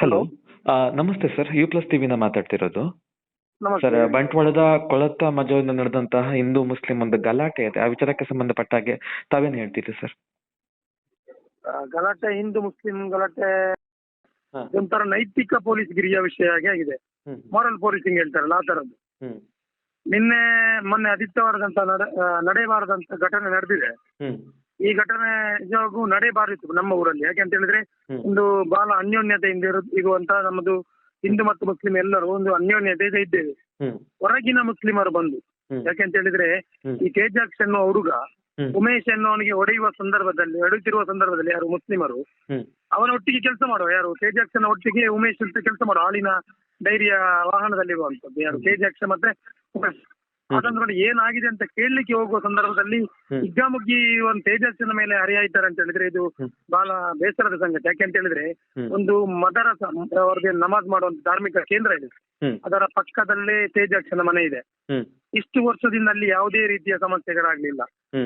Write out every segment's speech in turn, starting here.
Hello. ನಮಸ್ತೆ sir U plus ಟಿವಿನ ಮಾತಾಡ್ತಿರೋದು. ನಮಸ್ತೆ. ಸರ್ ಬಂಟ್ವಾಳದ ಕೊಳತ್ತ ಮಜೋದಿಂದ ನಡೆದಂತಹ ಹಿಂದೂ ಮುಸ್ಲಿಂ ಒಂದು ಗಲಾಟೆ ಇದೆ. ಆ ವಿಚಾರಕ್ಕೆ ಸಂಬಂಧಪಟ್ಟ ಹಾಗೆ ತಾವೇನು ಹೇಳ್ತೀರಿ ಸರ್? ಗಲಾಟೆ ಹಿಂದೂ ಮುಸ್ಲಿಂ ಗಲಾಟೆ. ಒಂಥರ ನೈತಿಕ ಪೊಲೀಸ್ ಗಿರಿಯ ವಿಷಯ ಆಗಿ ಆಗಿದೆ. ಮಾರಲ್ ಪೊಲೀಸಿಂಗ್ ಹೇಳ್ತಾರಲ್ಲ ಆ ತರದ್ದು ನಿನ್ನೆ ಮೊನ್ನೆ ಆದಿತ್ಯವಾರದಂತ ನಡೆ ನಡೆಯಬಾರದಂತ ಘಟನೆ ನಡೆದಿದೆ. ಈ ಘಟನೆ ನಿಜವಾಗೂ ನಡೆಯಬಾರಿತ್ತು ನಮ್ಮ ಊರಲ್ಲಿ. ಯಾಕೆ ಅಂತ ಹೇಳಿದ್ರೆ ಒಂದು ಬಹಳ ಅನ್ಯೋನ್ಯತೆಯಿಂದ ಇರು- ಇರುವಂತ ನಮ್ಮದು ಹಿಂದೂ ಮತ್ತು ಮುಸ್ಲಿಂ ಎಲ್ಲರೂ ಒಂದು ಅನ್ಯೋನ್ಯತೆ ಇದ್ದೇವೆ. ಹೊರಗಿನ ಮುಸ್ಲಿಮರು ಬಂದು. ಯಾಕೆ ಅಂತ ಹೇಳಿದ್ರೆ. ಈ ತೇಜಾಕ್ಷ್ ಅನ್ನೋ ಹುಡುಗ ಉಮೇಶ್ ಅನ್ನೋನಿಗೆ ಹೊಡೆಯುವ ಸಂದರ್ಭದಲ್ಲಿ ಹೊಡೆಯುತ್ತಿರುವ ಸಂದರ್ಭದಲ್ಲಿ ಯಾರು ಮುಸ್ಲಿಮರು ಅವನ ಒಟ್ಟಿಗೆ ಕೆಲಸ ಮಾಡುವ ಯಾರು? ತೇಜಾಕ್ಷನ ಒಟ್ಟಿಗೆ ಉಮೇಶ್ ಅಂತ ಕೆಲಸ ಮಾಡುವ ಹಾಲಿನ ಡೈರಿಯ ವಾಹನದಲ್ಲಿ ಇರುವಂತದ್ದು ಯಾರು ತೇಜಾಕ್ಷ ಮತ್ತೆ ಉಮೇಶ್. ನೋಡಿ ಏನಾಗಿದೆ ಅಂತ ಕೇಳಲಿಕ್ಕೆ ಹೋಗುವ ಸಂದರ್ಭದಲ್ಲಿ. ಹಿಗ್ಗಾಮುಗ್ಗಿ ಒಂದು ತೇಜಸ್ಸಿನ ಮೇಲೆ ಹರಿಯಾಯ್ತಾರೆ ಅಂತ ಹೇಳಿದ್ರೆ ಇದು. ಬಹಳ ಬೇಸರದ ಸಂಗತಿ. ಯಾಕೆ ಅಂತ ಹೇಳಿದ್ರೆ ಒಂದು ಮದರಸ ಅವರಿಗೆ ನಮಾಜ್ ಮಾಡುವಂತ ಧಾರ್ಮಿಕ ಕೇಂದ್ರ ಇದೆ. ಅದರ ಪಕ್ಕದಲ್ಲೇ ತೇಜಸ್ಸಿನ ಮನೆ ಇದೆ. ಇಷ್ಟು ವರ್ಷದಿಂದ ಅಲ್ಲಿ ಯಾವುದೇ ರೀತಿಯ ಸಮಸ್ಯೆಗಳಾಗ್ಲಿಲ್ಲ.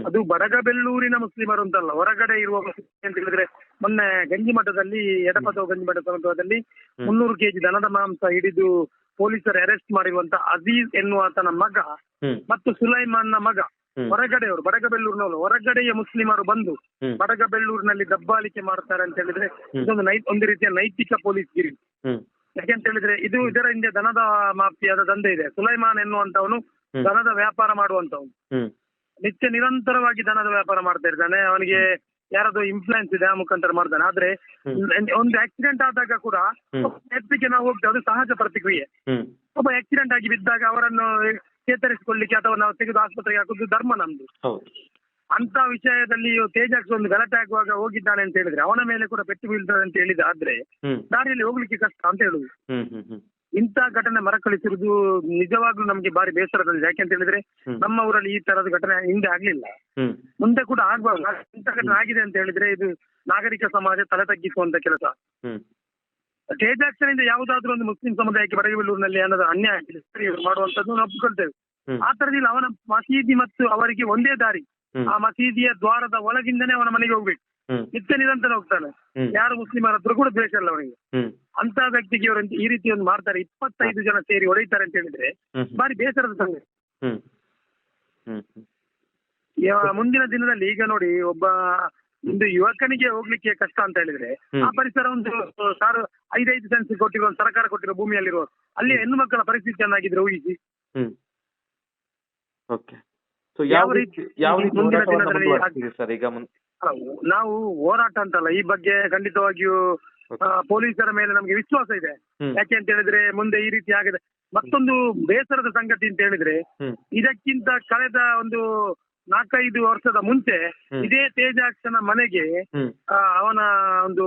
ಅದು ಬಡಗಬೆಲ್ಲೂರಿನ ಮುಸ್ಲಿಮರು ಅಂತಲ್ಲ ಹೊರಗಡೆ ಇರುವ ಅಂತ ಹೇಳಿದ್ರೆ ಮೊನ್ನೆ ಗಂಜಿ ಮಠದಲ್ಲಿ ಎಡಪದ ಗಂಜಿ ಮಠ ಸಮುದ್ರದಲ್ಲಿ. ಮುನ್ನೂರು ಕೆಜಿ ದನದ ಮಾಂಸ ಹಿಡಿದು ಪೊಲೀಸರು ಅರೆಸ್ಟ್ ಮಾಡಿರುವಂತ ಅಜೀಜ್ ಎನ್ನುವತನ ಮಗ ಮತ್ತು ಸುಲೈಮಾನ್ನ ಮಗ. ಹೊರಗಡೆಯವರು ಬಡಗಬೆಲ್ಲೂರಿನವರು ಹೊರಗಡೆಯ ಮುಸ್ಲಿಮರು ಬಂದು ಬಡಗಬೆಳ್ಳೂರಿನಲ್ಲಿ ಬಡಗಬೆಲ್ಲೂರಿನಲ್ಲಿ ದಬ್ಬಾಳಿಕೆ ಮಾಡ್ತಾರೆ ಅಂತ ಹೇಳಿದ್ರೆ. ಇದೊಂದು ನೈ ಒಂದು ರೀತಿಯ ನೈತಿಕ ಪೊಲೀಸ್ ಗಿರಿ. ಯಾಕೆಂತ ಹೇಳಿದ್ರೆ ಇದು ಇದರ ಹಿಂದೆ ದನದ ಮಾಫಿಯಾದ ದಂಧೆ ಇದೆ. ಸುಲೈಮಾನ್ ಎನ್ನುವಂತವನು. ದನದ ವ್ಯಾಪಾರ ಮಾಡುವಂತವನು ನಿತ್ಯ ನಿರಂತರವಾಗಿ ದನದ ವ್ಯಾಪಾರ ಮಾಡ್ತಾ ಇರ್ತಾನೆ. ಅವನಿಗೆ ಯಾರದು ಇನ್ಫ್ಲೂಯೆನ್ಸ್ ಇದೆ ಆ ಮುಖಾಂತರ ಮಾಡ್ತಾನೆ ಆದ್ರೆ ಒಂದು ಆಕ್ಸಿಡೆಂಟ್ ಆದಾಗ ಕೂಡ. ಎತ್ತಿಗೆ ನಾವು ಹೋಗ್ತೇವೆ ಅದು ಸಹಜ ಪ್ರತಿಕ್ರಿಯೆ. ಒಬ್ಬ ಆಕ್ಸಿಡೆಂಟ್ ಆಗಿ ಬಿದ್ದಾಗ ಅವರನ್ನು ಚೇತರಿಸಿಕೊಳ್ಳಿಕ್ಕೆ ಅಥವಾ ನಾವು ತೆಗೆದು ಆಸ್ಪತ್ರೆಗೆ ಹಾಕುದು ಧರ್ಮ ನಮ್ದು. ಅಂತ ವಿಷಯದಲ್ಲಿ ತೇಜಾಕ್ಸ್ ಒಂದು ಗಲಾಟೆ ಆಗುವಾಗ ಹೋಗಿದ್ದಾನೆ ಅಂತ ಹೇಳಿದ್ರೆ ಅವನ ಮೇಲೆ ಕೂಡ ಪೆಟ್ಟು ಬೀಳ್ತದೆ ಅಂತ ಹೇಳಿದ ಆದ್ರೆ ದಾರಿಯಲ್ಲಿ ಹೋಗ್ಲಿಕ್ಕೆ ಕಷ್ಟ ಅಂತ ಹೇಳುದು ಇಂಥ ಘಟನೆ ಮರಕಳಿಸಿರುವುದು ನಿಜವಾಗ್ಲೂ ನಮ್ಗೆ ಬಾರಿ ಬೇಸರ ತಂದಿದೆ ಯಾಕೆ ಅಂತ ಹೇಳಿದ್ರೆ. ನಮ್ಮ ಊರಲ್ಲಿ ಈ ತರದ ಘಟನೆ ಹಿಂದೆ ಆಗ್ಲಿಲ್ಲ. ಮುಂದೆ ಕೂಡ ಆಗ್ಬಾರ್ದು. ಇಂಥ ಘಟನೆ ಆಗಿದೆ ಅಂತ ಹೇಳಿದ್ರೆ ಇದು ನಾಗರಿಕ ಸಮಾಜ ತಲೆ ತಗ್ಗಿಸುವಂತ ಕೆಲಸ. ತೇಜಾಕ್ಷರಿಂದ ಯಾವುದಾದ್ರೂ ಒಂದು ಮುಸ್ಲಿಂ ಸಮುದಾಯಕ್ಕೆ ಬಡಗಬೆಲ್ಲೂರಿನಲ್ಲಿ ಅನ್ನೋದು ಅನ್ಯಾಯ ಮಾಡುವಂತದ್ದು ನಾವು ಒಪ್ಕೊಳ್ತೇವೆ ಆ ತರದಲ್ಲಿ ಅವನ ಮಸೀದಿ ಮತ್ತು ಅವರಿಗೆ ಒಂದೇ ದಾರಿ. ಆ ಮಸೀದಿಯ ದ್ವಾರದ ಒಳಗಿಂದನೇ ಅವನ ಮನೆಗೆ ಹೋಗ್ಬೇಕು. ನಿತ್ಯ ನಿರಂತರ ಹೋಗ್ತಾನೆ. ಯಾರು ಮುಸ್ಲಿಮರ ಹತ್ರ ಕೂಡ ದ್ವೇಷ ಅಲ್ಲ ಅವನಿಗೆ ಅಂತ ವ್ಯಕ್ತಿಗೆ ಇವರು ಈ ರೀತಿ ಒಂದು ಮಾಡ್ತಾರೆ. ಇಪ್ಪತ್ತೈದು ಜನ ಸೇರಿ ಹೊಡೆಯುತ್ತಾರೆ ಅಂತ ಹೇಳಿದ್ರೆ ಬಾರಿ ಬೇಸರದ ಸಂಗತಿ. ಮುಂದಿನ ದಿನದಲ್ಲಿ ಈಗ ನೋಡಿ ಒಬ್ಬ ಒಂದು ಯುವಕನಿಗೆ ಹೋಗ್ಲಿಕ್ಕೆ ಕಷ್ಟ ಅಂತ ಹೇಳಿದ್ರೆ ಆ ಪರಿಸರ ಒಂದು ಸಾರು ಐದೈದು ಸೆನ್ಸ್ ಕೊಟ್ಟಿರುವ ಸರ್ಕಾರ ಕೊಟ್ಟಿರೋ ಭೂಮಿಯಲ್ಲಿರುವ ಅಲ್ಲಿ ಹೆಣ್ಣು ಮಕ್ಕಳ ಪರಿಸ್ಥಿತಿ ಚೆನ್ನಾಗಿದ್ರೆ ಊಹಿಸಿ. ಹ್ಮ್. ಓಕೆ. ಸೊ ಯಾವ ರೀತಿ- ಯಾವ ರೀತಿ ಮುಂದಿನ ದಿನದಲ್ಲಿ ಸರ್? ಈಗ ನಾವು ಹೋರಾಟ ಅಂತಲ್ಲ ಈ ಬಗ್ಗೆ ಖಂಡಿತವಾಗಿಯೂ ಪೊಲೀಸರ ಮೇಲೆ ನಮ್ಗೆ ವಿಶ್ವಾಸ ಇದೆ. ಯಾಕೆ ಅಂತ ಹೇಳಿದ್ರೆ ಮುಂದೆ ಈ ರೀತಿ ಆಗಿದೆ. ಮತ್ತೊಂದು ಬೇಸರದ ಸಂಗತಿ ಅಂತ ಹೇಳಿದ್ರೆ ಇದಕ್ಕಿಂತ ಕಳೆದ ಒಂದು ನಾಲ್ಕೈದು ವರ್ಷದ ಮುಂಚೆ ಇದೇ ತೇಜಾಕ್ಷನ ಮನೆಗೆ ಆ, ಅವನ ಒಂದು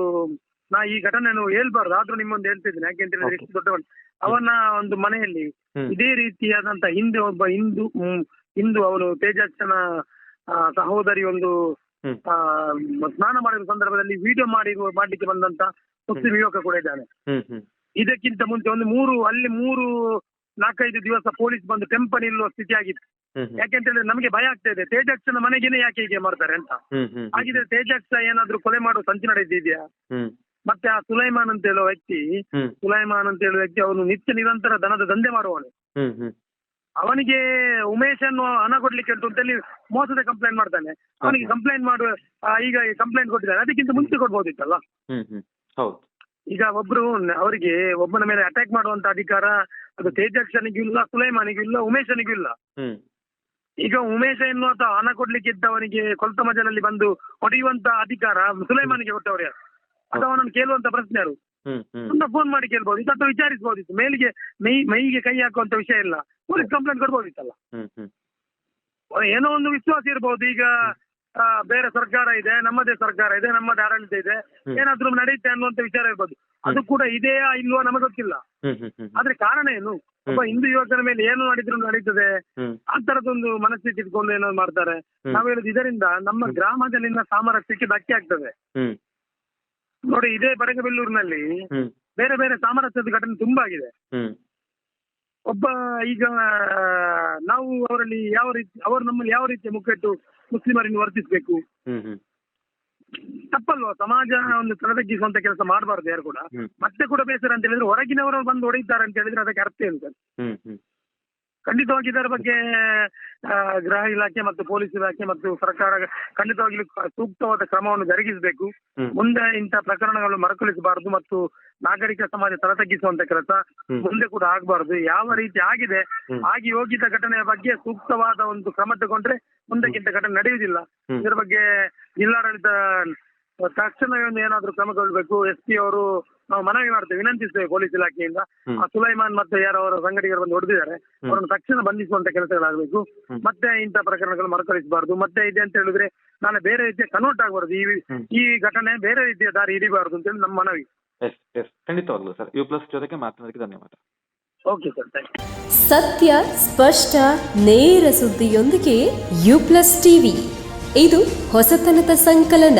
ನಾ ಈ ಘಟನೆಯನ್ನು ಹೇಳ್ಬಾರ್ದು ಆದ್ರೂ ನಿಮ್ಮೊಂದು ಹೇಳ್ತಿದ್ದೀನಿ. ಯಾಕೆ ಅಂತ ಹೇಳಿದ್ರೆ ಎಷ್ಟು ದೊಡ್ಡವನ್. ಅವನ ಒಂದು ಮನೆಯಲ್ಲಿ ಇದೇ ರೀತಿಯಾದಂತ ಹಿಂದೆ ಒಬ್ಬ ಹಿಂದೂ ಹಿಂದೂ ಅವನು ತೇಜಾಕ್ಷನ ಆ, ಸಹೋದರಿ ಒಂದು ಸ್ನಾನ ಮಾಡಿರುವ ಸಂದರ್ಭದಲ್ಲಿ ವಿಡಿಯೋ ಮಾಡಿ ಮಾಡ್ಲಿಕ್ಕೆ ಬಂದಂತ ಮುಸ್ಲಿಂ ಯುವಕ ಕೂಡ ಇದ್ದಾನೆ. ಇದಕ್ಕಿಂತ ಮುಂಚೆ ಒಂದು ಮೂರು ಅಲ್ಲಿ ಮೂರು ನಾಲ್ಕೈದು ದಿವಸ ಪೊಲೀಸ್ ಬಂದು ಟೆಂಪಲ್ ನಿಲ್ಲುವ ಸ್ಥಿತಿ ಆಗಿತ್ತು ಹ್ಮ್ ಹ್ಮ್. ಯಾಕೆ ಅಂತ ಹೇಳಿದ್ರೆ ನಮಗೆ ಭಯ ಆಗ್ತಾ ಇದೆ. ತೇಜಾಕ್ಷನ ಮನೆಗೇನೆ ಯಾಕೆ ಹೀಗೆ ಮಾಡ್ತಾರೆ ಅಂತ. ಹಾಗಿದ್ರೆ ತೇಜಾಕ್ಷ ಏನಾದ್ರೂ ಕೊಲೆ ಮಾಡುವ ಸಂಚು ನಡೆದಿದೆಯಾ? ಮತ್ತೆ ಆ ಸುಲೈಮಾನ್ ಅಂತ ಹೇಳುವ ವ್ಯಕ್ತಿ ಸುಲೈಮಾನ್ ಅಂತ ಹೇಳುವ ವ್ಯಕ್ತಿ ಅವನು ನಿತ್ಯ ನಿರಂತರ ದನದ ದಂಧೆ ಮಾಡುವವನು ಅವನಿಗೆ ಉಮೇಶ್ ಅನ್ನು ಹಣ ಕೊಡ್ಲಿಕ್ಕೆ ಉಂಟು ಅಂತೇಳಿ ಮೋಸದ ಕಂಪ್ಲೇಂಟ್ ಮಾಡ್ತಾನೆ. ಅವನಿಗೆ ಕಂಪ್ಲೇಂಟ್ ಮಾಡುವ ಆ, ಈಗ ಕಂಪ್ಲೇಂಟ್ ಕೊಟ್ಟಿದ್ದಾರೆ. ಅದಕ್ಕಿಂತ ಮುಂಚೆ ಕೊಡ್ಬೋದಿತ್ತಲ್ಲ? ಹ್ಮ್ ಹ್ಮ್. ಹೌದು. ಈಗ ಒಬ್ರು ಅವರಿಗೆ ಒಬ್ಬನ ಮೇಲೆ ಅಟ್ಯಾಕ್ ಮಾಡುವಂತ ಅಧಿಕಾರ ಅದು ತೇಜಸ್ನಿಗೂ ಇಲ್ಲ ಸುಲೈಮಾನಿಗೂ ಇಲ್ಲ ಉಮೇಶನಿಗೂ ಇಲ್ಲ. ಹ್ಮ್. ಈಗ ಉಮೇಶ ಎನ್ನುವಂತ ಹಣ ಕೊಡ್ಲಿಕ್ಕೆ ಇದ್ದವನಿಗೆ ಕೊಲ್ತ ಮಜಲಲ್ಲಿ ಬಂದು ಹೊಡೆಯುವಂತ ಅಧಿಕಾರ ಸುಲೈಮಾನಿಗೆ ಕೊಟ್ಟವರು ಯಾರು? ಅಥವಾ ಅವನನ್ನು ಕೇಳುವಂತ ಪ್ರಶ್ನೆ ಯಾರು ಸುಮ್ಮನೆ ಫೋನ್ ಮಾಡಿ ಕೇಳ್ಬೋದು. ಅಥವಾ ವಿಚಾರಿಸಬಹುದಿತ್ತು ಮೇಲಿಗೆ ಮೈ ಮೈಗೆ ಕೈ ಹಾಕುವಂತ ವಿಷಯ ಇಲ್ಲ. ಪೊಲೀಸ್ ಕಂಪ್ಲೇಂಟ್ ಕೊಡ್ಬೋದಿತ್ತಲ್ಲ. ಏನೋ ಒಂದು ವಿಶ್ವಾಸ ಇರ್ಬೋದು. ಈಗ ಬೇರೆ ಸರ್ಕಾರ ಇದೆ ನಮ್ಮದೇ ಸರ್ಕಾರ ಇದೆ ನಮ್ಮದೇ ಆಡಳಿತ ಇದೆ. ಏನಾದ್ರು ನಡೆಯುತ್ತೆ ಅನ್ನುವಂತ ವಿಚಾರ ಇರ್ಬೋದು. ಅದು ಕೂಡ ಇದೆಯಾ ಇಲ್ವಾ ನಮಗೆ ಗೊತ್ತಿಲ್ಲ. ಆದ್ರೆ ಕಾರಣ ಏನು? ಒಬ್ಬ ಹಿಂದೂ ಯುವಕನ ಮೇಲೆ ಏನು ಮಾಡಿದ್ರು ನಡೀತದೆ? ಆ ತರದೊಂದು ಮನಸ್ಥಿತಿ ಇಟ್ಕೊಂಡು ಏನೋ ಮಾಡ್ತಾರೆ. ನಾವು ಹೇಳುದು ಇದರಿಂದ ನಮ್ಮ ಗ್ರಾಮದಲ್ಲಿನ ಸಾಮರಸ್ಯಕ್ಕೆ ಧಕ್ಕೆ ಆಗ್ತದೆ. ನೋಡಿ ಇದೇ ಬಡಗಬೆಲ್ಲೂರಿನಲ್ಲಿ ಬೇರೆ ಬೇರೆ ಸಾಮರಸ್ಯದ ಘಟನೆ ತುಂಬಾ ಆಗಿದೆ. ಒಬ್ಬ ಈಗ ನಾವು ಅವರಲ್ಲಿ ಯಾವ ರೀತಿ ಅವರು ನಮ್ಮಲ್ಲಿ ಯಾವ ರೀತಿಯ ಮುಖ್ಯಟ್ಟು ಮುಸ್ಲಿಮರನ್ನು ವರ್ತಿಸಬೇಕು? ತಪ್ಪಲ್ವಾ? ಸಮಾಜ ಒಂದು ತಲೆದಗ್ಗಿಸುವಂತ ಕೆಲಸ ಮಾಡಬಾರ್ದು ಯಾರು ಕೂಡ. ಮತ್ತೆ ಕೂಡ ಬೇಸರ ಅಂತ ಹೇಳಿದ್ರೆ ಹೊರಗಿನವರು ಬಂದು ಹೊಡೆಯುತ್ತಾರೆ ಅಂತ ಹೇಳಿದ್ರೆ ಅದಕ್ಕೆ ಅರ್ಥ ಏನು ಸರ್? ಖಂಡಿತವಾಗಿ ಇದರ ಬಗ್ಗೆ ಗೃಹ ಇಲಾಖೆ ಮತ್ತು ಪೊಲೀಸ್ ಇಲಾಖೆ ಮತ್ತು ಸರ್ಕಾರ ಖಂಡಿತವಾಗಿ ಸೂಕ್ತವಾದ ಕ್ರಮವನ್ನು ಜರುಗಿಸಬೇಕು. ಮುಂದೆ ಇಂಥ ಪ್ರಕರಣಗಳು ಮರುಕಳಿಸಬಾರದು ಮತ್ತು ನಾಗರಿಕ ಸಮಾಜ ತಲೆತಗ್ಗಿಸುವಂತ ಕೆಲಸ. ಮುಂದೆ ಕೂಡ ಆಗಬಾರದು. ಯಾವ ರೀತಿ ಆಗಿದೆ ಆಗಿ ಹೋಗಿದ್ದ ಘಟನೆಯ ಬಗ್ಗೆ ಸೂಕ್ತವಾದ ಒಂದು ಕ್ರಮ ತಗೊಂಡ್ರೆ ಮುಂದಕ್ಕಿಂತ ಘಟನೆ ನಡೆಯುವುದಿಲ್ಲ. ಇದರ ಬಗ್ಗೆ ಜಿಲ್ಲಾಡಳಿತ ತಕ್ಷಣವೇ ಏನಾದ್ರೂ ಕ್ರಮಗೊಳ್ಬೇಕು ಎಸ್ ಪಿ ಅವರು ನಾವು ಮನವಿ ಮಾಡ್ತೇವೆ ವಿನಂತಿಸ್ತೇವೆ ಪೊಲೀಸ್ ಇಲಾಖೆಯಿಂದ. ಆ ಸುಲೈಮಾನ್ ಮತ್ತೆ ಯಾರೋ ಅವರ ಸಂಘಟಿಗರು ಬಂದು ಹೊಡೆದಿದ್ದಾರೆ. ಅವರನ್ನು ತಕ್ಷಣ ಬಂಧಿಸುವಂತ ಕೆಲಸಗಳಾಗಬೇಕು. ಮತ್ತೆ ಇಂಥ ಪ್ರಕರಣಗಳು ಮರುಕಳಿಸಬಾರದು. ಮತ್ತೆ ಇದೆ ಅಂತ ಹೇಳಿದ್ರೆ ನಾನು ಬೇರೆ ರೀತಿಯ ಕನ್ವರ್ಟ್ ಆಗಬಾರದು. ಈ ಈ ಘಟನೆ ಬೇರೆ ರೀತಿಯ ದಾರಿ ಹಿಡಿಬಾರದು ಅಂತೇಳಿ ನಮ್ಮ ಮನವಿ. Yes yes. ಖಂಡಿತವಾಗ್ಲೂ ಸರ್. ಯು ಪ್ಲಸ್ ಜೊತೆಗೆ ಮಾತನಾಡೋದಕ್ಕೆ ಧನ್ಯವಾದ. ಓಕೆ ಸರ್ ಥ್ಯಾಂಕ್ ಯು ಸತ್ಯ ಸ್ಪಷ್ಟ ನೇರ ಸುದ್ದಿಯೊಂದಿಗೆ ಯು ಪ್ಲಸ್ ಟಿವಿ. ಇದು ಹೊಸತನದ ಸಂಕಲನ.